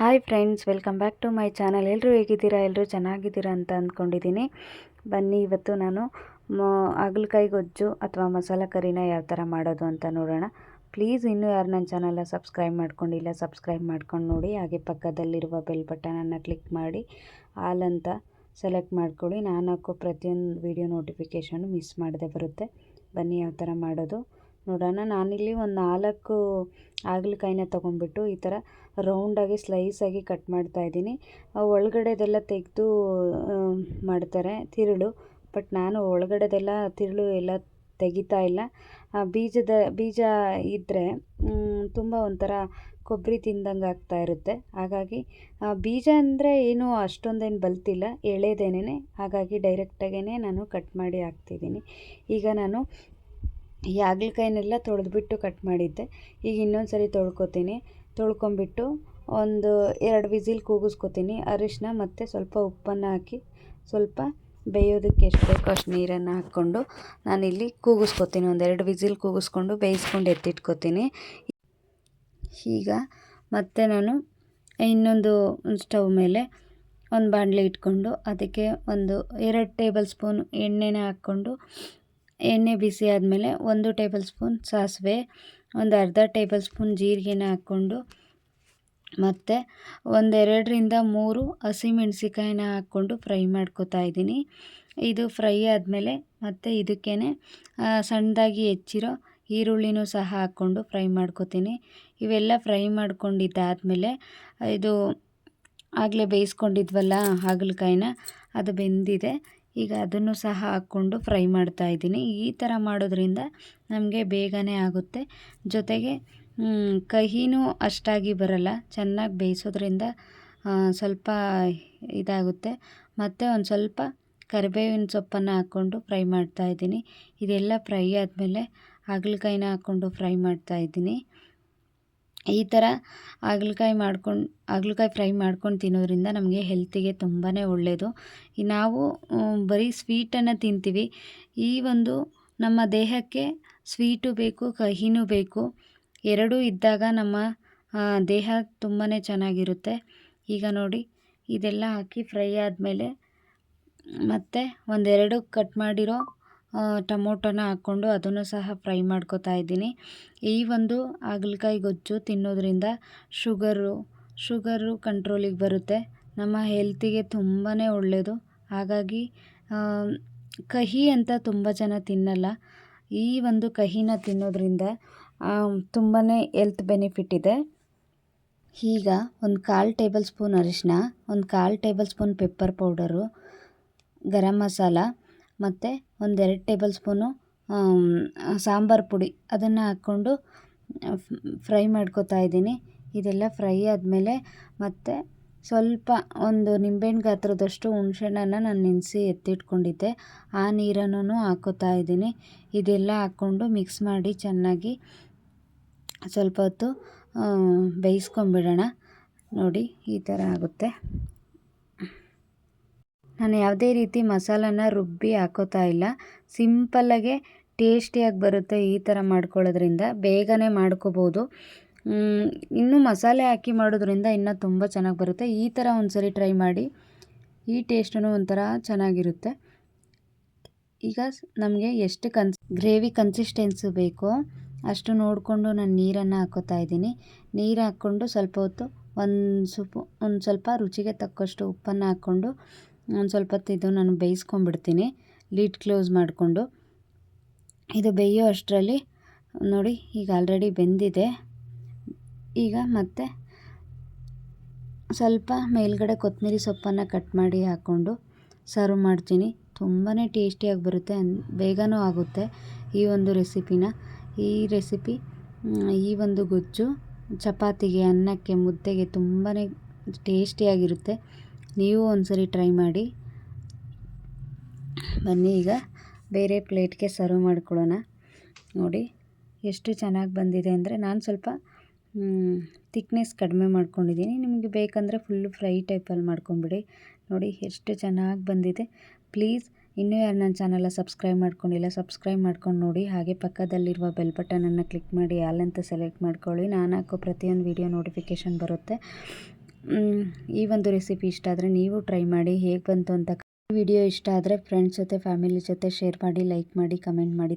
Hi friends, welcome back to my channel. ಎಲ್ಲರೂ ಹೇಗಿದ್ದೀರಾ? ಎಲ್ಲರೂ ಚೆನ್ನಾಗಿದ್ದೀರಾ ಅಂತ ಅಂದ್ಕೊಂಡಿದ್ದೀನಿ. ಬನ್ನಿ, ಇವತ್ತು ನಾನು ಹಾಗಲಕಾಯಿ ಗೊಜ್ಜು ಅಥವಾ ಮಸಾಲೆ ಕರಿನ ಯಾವ ಥರ ಮಾಡೋದು ಅಂತ ನೋಡೋಣ. ಪ್ಲೀಸ್, ಇನ್ನೂ ಯಾರು ನನ್ನ ಚಾನಲ್ನ ಸಬ್ಸ್ಕ್ರೈಬ್ ಮಾಡ್ಕೊಂಡಿಲ್ಲ, ಸಬ್ಸ್ಕ್ರೈಬ್ ಮಾಡ್ಕೊಂಡು ನೋಡಿ. ಹಾಗೆ ಪಕ್ಕದಲ್ಲಿರುವ ಬೆಲ್ ಬಟನನ್ನು ಕ್ಲಿಕ್ ಮಾಡಿ. ಆಲ್ ಅಂತ ಸೆಲೆಕ್ಟ್ ಮಾಡ್ಕೊಳ್ಳಿ. ನಾನು ಹಾಕೋ ಪ್ರತಿಯೊಂದು ವೀಡಿಯೋ ನೋಟಿಫಿಕೇಷನು ಮಿಸ್ ಮಾಡದೆ ಬರುತ್ತೆ. ಬನ್ನಿ, ಯಾವ ಥರ ಮಾಡೋದು? ನೋಡೋಣ ನಾನಿಲ್ಲಿ ಒಂದು ನಾಲ್ಕು ಹಾಗಲಕಾಯಿನ ತೊಗೊಂಡ್ಬಿಟ್ಟು ಈ ಥರ ರೌಂಡಾಗಿ ಸ್ಲೈಸಾಗಿ ಕಟ್ ಮಾಡ್ತಾ ಇದ್ದೀನಿ. ಒಳಗಡೆದೆಲ್ಲ ತೆಗೆದು ಮಾಡ್ತಾರೆ ತಿರುಳು. ಬಟ್ ನಾನು ಒಳಗಡೆದೆಲ್ಲ ತಿರುಳು ಎಲ್ಲ ತೆಗಿತಾ ಇಲ್ಲ. ಬೀಜದ, ಬೀಜ ಇದ್ದರೆ ತುಂಬ ಒಂಥರ ಕೊಬ್ಬರಿ ತಿಂದಂಗೆ ಆಗ್ತಾ ಇರುತ್ತೆ. ಹಾಗಾಗಿ ಬೀಜ ಅಂದರೆ ಏನು ಅಷ್ಟೊಂದೇನು ಬಲ್ತಿಲ್ಲ ಎಳೆದೇನೆ ಹಾಗಾಗಿ ಡೈರೆಕ್ಟಾಗೇ ನಾನು ಕಟ್ ಮಾಡಿ ಹಾಕ್ತಿದ್ದೀನಿ. ಈಗ ನಾನು ಈ ಹಾಗಲಕಾಯಿನೆಲ್ಲ ತೊಳೆದ್ಬಿಟ್ಟು ಕಟ್ ಮಾಡಿದ್ದೆ. ಈಗ ಇನ್ನೊಂದು ಸರಿ ತೊಳ್ಕೊತೀನಿ. ತೊಳ್ಕೊಂಬಿಟ್ಟು ಒಂದು ಎರಡು ವಿಸಿಲ್ ಕೂಗಿಸ್ಕೊತೀನಿ. ಅರಿಶಿನ ಮತ್ತು ಸ್ವಲ್ಪ ಉಪ್ಪನ್ನು ಹಾಕಿ ಸ್ವಲ್ಪ ಬೇಯೋದಕ್ಕೆ ಎಷ್ಟು ಬೇಕೋ ಅಷ್ಟು ನೀರನ್ನು ಹಾಕ್ಕೊಂಡು ನಾನಿಲ್ಲಿ ಕೂಗಿಸ್ಕೊತೀನಿ. ಒಂದೆರಡು ವಿಸಿಲ್ ಕೂಗಿಸ್ಕೊಂಡು ಬೇಯಿಸ್ಕೊಂಡು ಎತ್ತಿಟ್ಕೊತೀನಿ. ಈಗ ಮತ್ತೆ ನಾನು ಇನ್ನೊಂದು ಸ್ಟವ್ ಮೇಲೆ ಒಂದು ಬಾಣಲೆ ಇಟ್ಕೊಂಡು ಅದಕ್ಕೆ ಒಂದು ಎರಡು ಟೇಬಲ್ ಸ್ಪೂನ್ ಎಣ್ಣೆನ ಹಾಕ್ಕೊಂಡು ಎಣ್ಣೆ ಬಿಸಿ ಆದಮೇಲೆ ಒಂದು ಟೇಬಲ್ ಸ್ಪೂನ್ ಸಾಸಿವೆ, ಒಂದು ಅರ್ಧ ಟೇಬಲ್ ಸ್ಪೂನ್ ಜೀರಿಗೆನ ಹಾಕ್ಕೊಂಡು ಮತ್ತು ಒಂದೆರಡರಿಂದ ಮೂರು ಹಸಿಮೆಣ್ಸಿಕಾಯಿನ ಹಾಕ್ಕೊಂಡು ಫ್ರೈ ಮಾಡ್ಕೋತಾ ಇದ್ದೀನಿ. ಇದು ಫ್ರೈ ಆದಮೇಲೆ ಮತ್ತು ಇದಕ್ಕೇ ಸಣ್ಣದಾಗಿ ಹೆಚ್ಚಿರೋ ಈರುಳ್ಳಿನೂ ಸಹ ಹಾಕ್ಕೊಂಡು ಫ್ರೈ ಮಾಡ್ಕೋತೀನಿ. ಇವೆಲ್ಲ ಫ್ರೈ ಮಾಡ್ಕೊಂಡಿದ್ದಾದಮೇಲೆ, ಇದು ಆಗಲೇ ಬೇಯಿಸ್ಕೊಂಡಿದ್ವಲ್ಲ ಹಾಗಲಕಾಯಿನ, ಅದು ಬೆಂದಿದೆ. ಈಗ ಅದನ್ನು ಸಹ ಹಾಕ್ಕೊಂಡು ಫ್ರೈ ಮಾಡ್ತಾ ಇದ್ದೀನಿ. ಈ ಥರ ಮಾಡೋದ್ರಿಂದ ನಮಗೆ ಬೇಗನೆ ಆಗುತ್ತೆ. ಜೊತೆಗೆ ಕಹಿನೂ ಅಷ್ಟಾಗಿ ಬರಲ್ಲ. ಚೆನ್ನಾಗಿ ಬೇಯಿಸೋದ್ರಿಂದ ಸ್ವಲ್ಪ ಇದಾಗುತ್ತೆ. ಮತ್ತು ಒಂದು ಸ್ವಲ್ಪ ಕರಿಬೇವಿನ ಸೊಪ್ಪನ್ನು ಹಾಕ್ಕೊಂಡು ಫ್ರೈ ಮಾಡ್ತಾ ಇದ್ದೀನಿ. ಇದೆಲ್ಲ ಫ್ರೈ ಆದಮೇಲೆ, ಹಾಗಲಕಾಯಿನ ಹಾಕ್ಕೊಂಡು ಫ್ರೈ ಮಾಡ್ತಾ ಇದ್ದೀನಿ. ಈ ಥರ ಹಾಗಲಕಾಯಿ ಮಾಡ್ಕೊಂಡು, ಹಾಗಲಕಾಯಿ ಫ್ರೈ ಮಾಡ್ಕೊಂಡು ತಿನ್ನೋದ್ರಿಂದ ನಮಗೆ ಹೆಲ್ತಿಗೆ ತುಂಬಾ ಒಳ್ಳೆಯದು ನಾವು ಬರೀ ಸ್ವೀಟನ್ನು ತಿಂತೀವಿ. ಈ ಒಂದು ನಮ್ಮ ದೇಹಕ್ಕೆ ಸ್ವೀಟು ಬೇಕು, ಕಹಿನೂ ಬೇಕು. ಎರಡೂ ಇದ್ದಾಗ ನಮ್ಮ ದೇಹ ತುಂಬಾ ಚೆನ್ನಾಗಿರುತ್ತೆ. ಈಗ ನೋಡಿ, ಇದೆಲ್ಲ ಹಾಕಿ ಫ್ರೈ ಆದಮೇಲೆ ಮತ್ತು ಒಂದೆರಡು ಕಟ್ ಮಾಡಿರೋ ಟೊಮೊಟೊನ ಹಾಕ್ಕೊಂಡು ಅದನ್ನು ಸಹ ಫ್ರೈ ಮಾಡ್ಕೊತಾ ಇದ್ದೀನಿ. ಈ ಒಂದು ಹಾಗಲಕಾಯಿ ಗೊಜ್ಜು ತಿನ್ನೋದ್ರಿಂದ ಶುಗರು ಶುಗರು ಕಂಟ್ರೋಲಿಗೆ ಬರುತ್ತೆ. ನಮ್ಮ ಹೆಲ್ತಿಗೆ ತುಂಬಾ ಒಳ್ಳೆಯದು ಹಾಗಾಗಿ ಕಹಿ ಅಂತ ತುಂಬ ಜನ ತಿನ್ನಲ್ಲ. ಈ ಒಂದು ಕಹಿನ ತಿನ್ನೋದ್ರಿಂದ ತುಂಬಾ ಎಲ್ತ್ ಬೆನಿಫಿಟ್ ಇದೆ. ಈಗ ಒಂದು ಕಾಲು ಟೇಬಲ್ ಸ್ಪೂನ್ ಅರಿಶಿನ ಒಂದು ಕಾಲು table spoon pepper powder, garam masala ಮತ್ತು ಒಂದೆರಡು ಟೇಬಲ್ ಸ್ಪೂನು ಸಾಂಬಾರು ಪುಡಿ. ಅದನ್ನು ಹಾಕ್ಕೊಂಡು ಫ್ರೈ ಮಾಡ್ಕೊತಾ ಇದ್ದೀನಿ. ಇದೆಲ್ಲ ಫ್ರೈ ಆದಮೇಲೆ ಮತ್ತು ಸ್ವಲ್ಪ ಒಂದು ನಿಂಬೆಹಣ್ಣು ಗಾತ್ರದಷ್ಟು ಹುಣ್ಸೆಹಣ್ಣನ್ನು ನಾನು ನೆನೆಸಿ ಎತ್ತಿಟ್ಕೊಂಡಿದ್ದೆ. ಆ ನೀರನ್ನು ಹಾಕೋತಾ ಇದ್ದೀನಿ. ಇದೆಲ್ಲ ಹಾಕ್ಕೊಂಡು ಮಿಕ್ಸ್ ಮಾಡಿ ಚೆನ್ನಾಗಿ ಸ್ವಲ್ಪ ಹೊತ್ತು ಬೇಯಿಸ್ಕೊಂಬಿಡೋಣ. ನೋಡಿ, ಈ ಥರ ಆಗುತ್ತೆ. ನಾನು ಯಾವುದೇ ರೀತಿ ಮಸಾಲನ ರುಬ್ಬಿ ಹಾಕೋತಾ ಇಲ್ಲ. ಸಿಂಪಲ್ಲಾಗೆ ಟೇಸ್ಟಿಯಾಗಿ ಬರುತ್ತೆ ಈ ಥರ ಮಾಡ್ಕೊಳ್ಳೋದ್ರಿಂದ. ಬೇಗನೆ ಮಾಡ್ಕೋಬೋದು. ಇನ್ನೂ ಮಸಾಲೆ ಹಾಕಿ ಮಾಡೋದ್ರಿಂದ ಇನ್ನೂ ತುಂಬ ಚೆನ್ನಾಗಿ ಬರುತ್ತೆ. ಈ ಥರ ಒಂದು ಟ್ರೈ ಮಾಡಿ. ಈ ಟೇಸ್ಟೂ ಒಂಥರ ಚೆನ್ನಾಗಿರುತ್ತೆ. ಈಗ ನಮಗೆ ಎಷ್ಟು ಕನ್ಸ್, ಗ್ರೇವಿ ಕನ್ಸಿಸ್ಟೆನ್ಸಿ ಬೇಕೋ ಅಷ್ಟು ನೋಡಿಕೊಂಡು ನಾನು ನೀರನ್ನು ಹಾಕೋತಾ ಇದ್ದೀನಿ. ನೀರು ಹಾಕ್ಕೊಂಡು ಸ್ವಲ್ಪ ಹೊತ್ತು ಒಂದು ಸೊಪ್ಪು ಒಂದು ಸ್ವಲ್ಪ ರುಚಿಗೆ ತಕ್ಕಷ್ಟು ಉಪ್ಪನ್ನು ಹಾಕ್ಕೊಂಡು ಒಂದು ಸ್ವಲ್ಪ ಹೊತ್ತು ಇದು ನಾನು ಬೇಯಿಸ್ಕೊಂಬಿಡ್ತೀನಿ ಲೀಡ್ ಕ್ಲೋಸ್ ಮಾಡಿಕೊಂಡು. ಇದು ಬೇಯೋ ಅಷ್ಟರಲ್ಲಿ ನೋಡಿ ಈಗ ಆಲ್ರೆಡಿ ಬೆಂದಿದೆ. ಈಗ ಮತ್ತೆ ಸ್ವಲ್ಪ ಮೇಲ್ಗಡೆ ಕೊತ್ತಂಬರಿ ಸೊಪ್ಪನ್ನು ಕಟ್ ಮಾಡಿ ಹಾಕ್ಕೊಂಡು ಸರ್ವ್ ಮಾಡ್ತೀನಿ. ತುಂಬಾ ಟೇಸ್ಟಿಯಾಗಿ ಬರುತ್ತೆ ಬೇಗನೂ ಆಗುತ್ತೆ ಈ ಒಂದು ರೆಸಿಪಿನ. ಈ ರೆಸಿಪಿ ಈ ಒಂದು ಗೊಜ್ಜು, ಚಪಾತಿಗೆ, ಅನ್ನಕ್ಕೆ, ಮುದ್ದೆಗೆ ತುಂಬಾ ಟೇಸ್ಟಿಯಾಗಿರುತ್ತೆ. ನೀವು ಒಂದ್ಸರಿ ಟ್ರೈ ಮಾಡಿ. ಬನ್ನಿ ಈಗ ಬೇರೆ ಪ್ಲೇಟ್ಗೆ ಸರ್ವ್ ಮಾಡ್ಕೊಳ್ಳೋಣ. ನೋಡಿ ಎಷ್ಟು ಚೆನ್ನಾಗಿ ಬಂದಿದೆ ಅಂದರೆ ನಾನು ಸ್ವಲ್ಪ ತಿಕ್ನೆಸ್ ಕಡಿಮೆ ಮಾಡ್ಕೊಂಡಿದ್ದೀನಿ. ನಿಮಗೆ ಬೇಕಂದರೆ ಫುಲ್ಲು ಫ್ರೈ ಟೈಪಲ್ಲಿ ಮಾಡ್ಕೊಂಬಿಡಿ. ನೋಡಿ ಎಷ್ಟು ಚೆನ್ನಾಗಿ ಬಂದಿದೆ. ಪ್ಲೀಸ್ ಇನ್ನೂ ಯಾರು ನನ್ನ ಚಾನಲ ಸಬ್ಸ್ಕ್ರೈಬ್ ಮಾಡ್ಕೊಂಡಿಲ್ಲ ಸಬ್ಸ್ಕ್ರೈಬ್ ಮಾಡ್ಕೊಂಡು ನೋಡಿ. ಹಾಗೆ ಪಕ್ಕದಲ್ಲಿರುವ ಬೆಲ್ ಬಟನನ್ನು ಕ್ಲಿಕ್ ಮಾಡಿ ಆಲ್ ಅಂತ ಸೆಲೆಕ್ಟ್ ಮಾಡ್ಕೊಳ್ಳಿ. ನಾನು ಹಾಕೋ ಪ್ರತಿಯೊಂದು ವೀಡಿಯೋ ನೋಟಿಫಿಕೇಷನ್ ಬರುತ್ತೆ. ಈ ಒಂದು ರೆಸಿಪಿ ಇಷ್ಟ ಆದರೆ ನೀವು ಟ್ರೈ ಮಾಡಿ, ಹೇಗೆ ಬಂತು ಅಂತ ವಿಡಿಯೋ ಇಷ್ಟ ಆದರೆ ಫ್ರೆಂಡ್ಸ್ ಜೊತೆ ಫ್ಯಾಮಿಲಿ ಜೊತೆ ಶೇರ್ ಮಾಡಿ ಲೈಕ್ ಮಾಡಿ ಕಮೆಂಟ್ ಮಾಡಿ.